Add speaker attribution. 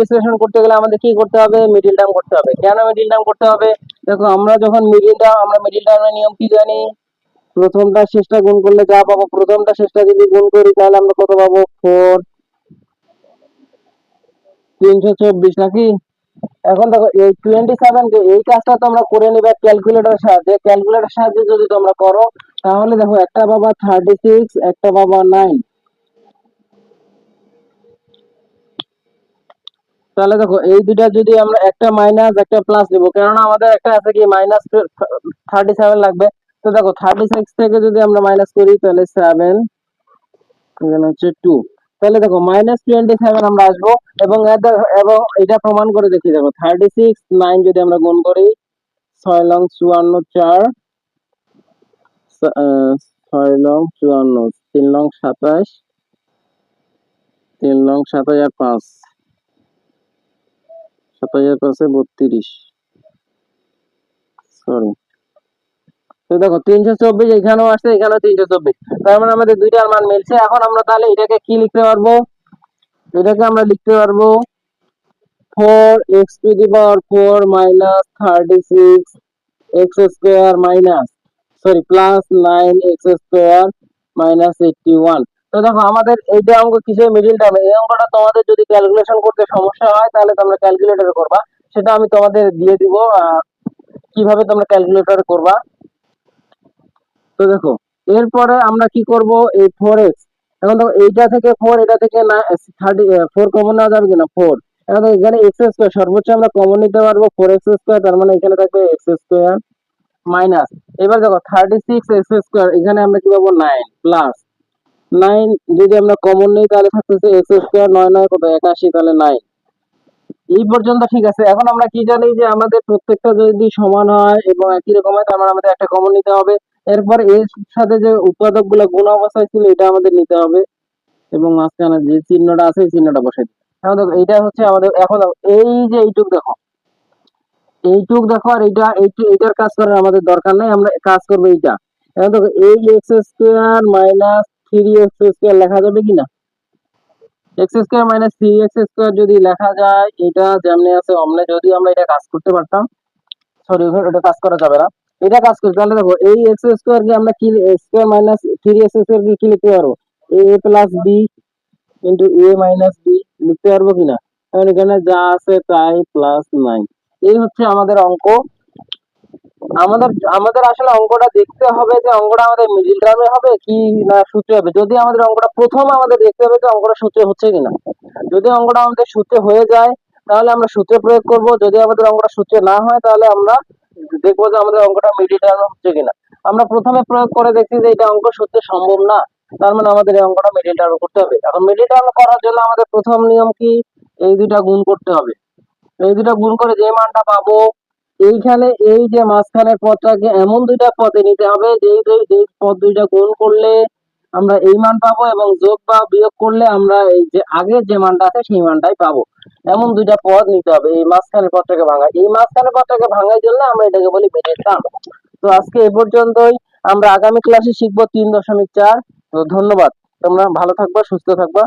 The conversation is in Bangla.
Speaker 1: বিশ্লেষণ করতে গেলে আমাদের কি করতে হবে? মিডিল টার্ম করতে হবে। কেন মিডিল টার্ম করতে হবে? দেখো, আমরা যখন মিডিল টার্ম আমরা মিডিল টার্মের নিয়ম কি জানি? প্রথমটা শেষটা গুণ করলে যা পাবো, প্রথমটা শেষটা যদি গুণ করি, তাহলে আমরা কত পাবো? ফোর তিনশো চব্বিশ নাকি? এখন দেখো, এই টোয়েন্টি সেভেন কে এই কাজটা তোমরা করে নিবে ক্যালকুলেটরের সাহায্যে। ক্যালকুলেটরের সাহায্যে যদি তোমরা করো, তাহলে দেখো, একটা বাবা থার্টি সিক্স একটা বাবা নাইন তাহলে দেখো, এই দুটা যদি আমরা একটা মাইনাস একটা প্লাস দিব কেননা আমাদের একটা আছে কি মাইনাস থার্টি সেভেন লাগবে। তো দেখো থার্টি সিক্স থেকে যদি আমরা মাইনাস করি, তাহলে সেভেন হচ্ছে টু তাহলে দেখো মাইনাস টোয়েন্টি সেভেন আমরা আসব, এবং এবং এটা প্রমাণ করে দেখি দেখো থার্টি সিক্স নাইন যদি আমরা গুণ করি, ছয় লং চুয়ান্ন চার ছয় লং চুয়ান্ন, তিন লং সাতাশ, তিন লং সাতাশ আর পাঁচ, সাতাশ আর পাঁচে বত্রিশ। সরি তো দেখো, তিনশো চব্বিশ এখানেও আসছে, এখানেও তিনশো চব্বিশ। তার মানে আমাদের দুইটার মান মিলছে। এখন আমরা তাহলে এটাকে কি লিখতে পারব? এটাকে আমরা লিখতে পারব four x to the power four minus thirty six x square minus sorry plus nine x square minus eighty one তো দেখো, আমাদের এইটা অঙ্ক কিসের মিডিল টার্মে এই অঙ্কটা তোমাদের যদি ক্যালকুলেশন করতে সমস্যা হয়, তাহলে তোমরা ক্যালকুলেটরে করবা। সেটা আমি তোমাদের দিয়ে দিব কীভাবে তোমরা ক্যালকুলেটরে করবা। তো দেখো, এরপরে আমরা কি করব? এই ফোর এক্স এখন দেখো, এইটা থেকে ফোর এটা থেকে না থার্টি ফোর কমন নেওয়া যাবে কিনা? ফোর এখন দেখো, এখানে এক্স স্কোয়ার সর্বোচ্চ আমরা কমন নিতে পারব ফোর এক্স স্কোয়ার তার মানে এখানে থাকবে এক্স স্কোয়ার মাইনাস এবার দেখো থার্টি সিক্স এক্স স্কোয়ার এখানে আমরা কি পাবো? নাইন প্লাস নাইন যদি আমরা কমন নিই, তাহলে থাকতেছে এক্স স্কোয়ার নয় নয় কত? একাশি, তাহলে নাইন এই পর্যন্ত ঠিক আছে। এখন আমরা কি জানি যে আমাদের প্রত্যেকটা যদি সমান হয় এবং একই রকম হয়, তার মানে আমাদের একটা কমন নিতে হবে। এরপর এর সাথে যে উৎপাদকগুলো গুণ অবস্থায় ছিল, এটা আমাদের নিতে হবে। এবং মাঝখানে যে চিহ্নটা আছে, এই চিহ্নটা বসাই দিতে। এখন দেখো, এইটা হচ্ছে আমাদের, এখন এই যে এইটুক দেখো এইটুক দেখো, আর এইটা, এইটু, এইটার কাজ করার আমাদের দরকার নাই, আমরা কাজ করব এইটা। এখন দেখো, এই x square minus three x square লেখা যাবে কিনা? X square minus three x square যদি লেখা যায়, এটা যেমনি আছে, অমনে যদি আমরা এটা কাজ করতে পারতাম সরি এটা কাজ করা যাবে না। এটা কাজ করতে তাহলে দেখো, এই এক্স স্কোয়ার কে আমরা কি square minus three x square কে কি লিখতে পারব? A plus b into a minus b লিখতে পারব কিনা? এখন এখানে যা আছে তাই প্লাস নাইন এই হচ্ছে আমাদের অঙ্ক। আমাদের আমাদের আসলে অঙ্কটা দেখতে হবে যে অঙ্কটা আমাদের মিডিল টার্মে হবে কি না সূত্রে হবে। যদি আমাদের অঙ্কটা প্রথম আমাদের দেখতে হবে যে অঙ্কটা সূত্রে হচ্ছে কিনা। যদি অঙ্কটা আমাদের সূত্রে হয়ে যায়, তাহলে আমরা সূত্রে প্রয়োগ করব। যদি আমাদের অঙ্কটা সূত্রে না হয়, তাহলে আমরা দেখব যে আমাদের অঙ্কটা মিডিল হচ্ছে কিনা। আমরা প্রথমে প্রয়োগ করে দেখছি যে এটা অঙ্ক সত্যি সম্ভব না, তার মানে আমাদের এই অঙ্কটা মিডিল করতে হবে। এখন মিডিল করার জন্য আমাদের প্রথম নিয়ম কি? এই দুইটা গুণ করতে হবে। এই দুটা গুণ করে যে মানটা পাবো, এইখানে এই যে মাঝখানের পথটাকে এমন দুইটা পথে নিতে হবে যেই পদ দুইটা গুণ করলে আমরা এই মান পাবো এবং যোগ বা বিয়োগ করলে আমরা এই যে আগের যে মানটা আছে সেই মানটাই পাবো। এমন দুইটা পদ নিতে হবে। এই মাঝখানের পদটাকে ভাঙা। এই মাঝখানের পদটাকে ভাঙার জন্য আমরা এটাকে বলি মিডিল টান তো আজকে এ পর্যন্তই। আমরা আগামী ক্লাসে শিখব তিন দশমিক চার। তো ধন্যবাদ। তোমরা ভালো থাকবা, সুস্থ থাকবা।